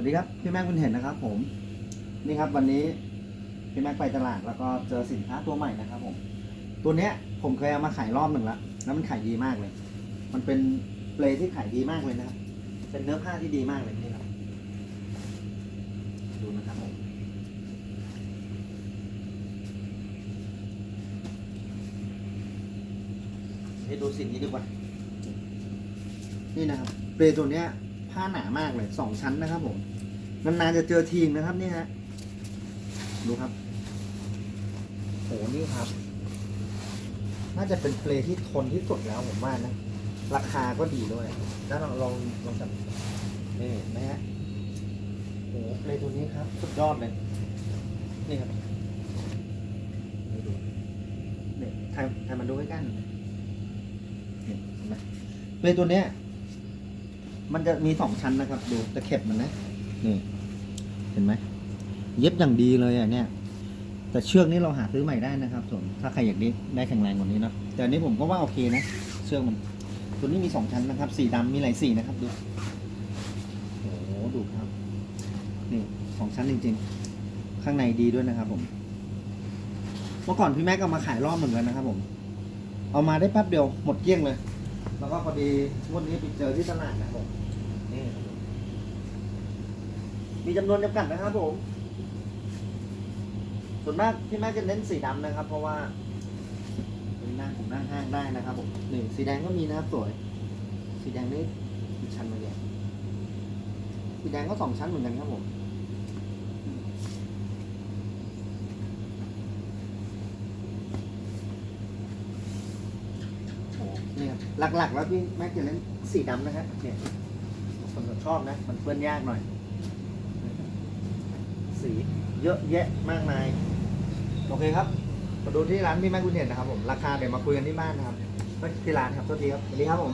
วัสดีครับพี่แม็กคุณเห็นนะครับ ผมนี่ครับวันนี้พี่แม็กไปตลาดแล้วก็เจอสินค้าตัวใหม่นะครับ ผม ตัวเนี้ยผมเคยเอามาขายรอบหนึ่งแล้วแล้วมันขายดีมากเลย มันเป็นเปลที่ขายดีมากเลยนะครับ เป็นเนื้อผ้าที่ดีมากเลยนี่ครับดูนะครับผมให้ดูสิ่งนี้ดีกว่า นี่นะครับเปลตัวเนี้ย ผ้าหนามากเลยสองชั้นนะครับผมนานๆจะเจอทีมนะครับนี่ฮะดูครับโหนี่ครับ น่าจะเป็นเปลที่ทนที่สุดแล้วผมว่านะ ราคาก็ดีด้วย แล้วลองลองลองจับนี่นะฮะโอ้โหเปลตัวนี้ครับ สุดยอดเลยนี่ครับนี่ดูนี่ถ่ายถ่ายมาดูใกล้ๆหน่อยนี่เห็นไหมเปลตัวเนี้ย มันจะมีสองชั้นนะครับ ดูตะเข็บมันนะนี่เห็นไหมเย็บอย่างดีเลยอะเนี่ย แต่เชือกนี้เราหาซื้อใหม่ได้นะครับส่วนถ้าใครอยากได้ได้แข็งแรงกว่านี้เนอะแต่อันนี้ผมก็ว่าโอเคนะเชือกมัน ตัวนี้มีสองชั้นนะครับ สีดำมีหลายสีนะครับดูโอ้โหดูครับนี่สองชั้นจริง ๆ ข้างในดีด้วยนะครับ ผมเมื่อก่อนพี่แม็กเอามาขายรอบเหมือนกันนะครับ ผม เอามาได้แป๊บเดียวหมดเกลี้ยงเลย แล้วก็พอดีงวันนี้ไปเจอที่ตลาดนะครับผมนี่ครับผมมีจำนวนจำกัดนะครับผม ส่วนมากพี่แม่จะเน้นสีดำนะครับ เพราะว่าเป็นหน้าผมหน้าห้างได้นะครับผมหนี่งสีแดงก็มีนะครับสวย สีแดงนี่อีกชั้นมาเลยสีแดงก็สองชั้นเหมือนกันครับผมโอ้นี่ครับ หลักๆ แล้วพี่แม็กจะเน้นสีดำนะครับเนี่ยคนชอบนะ มันเปื้อนยากหน่อย สีเยอะแยะมากมาย โอเคครับ มาดูที่ร้านพี่แม็กุญเห็นนะครับผม ราคาเดี๋ยวมาคุยกันที่บ้านนะครับที่ร้านครับโทษทีครับสวัสดีครับผม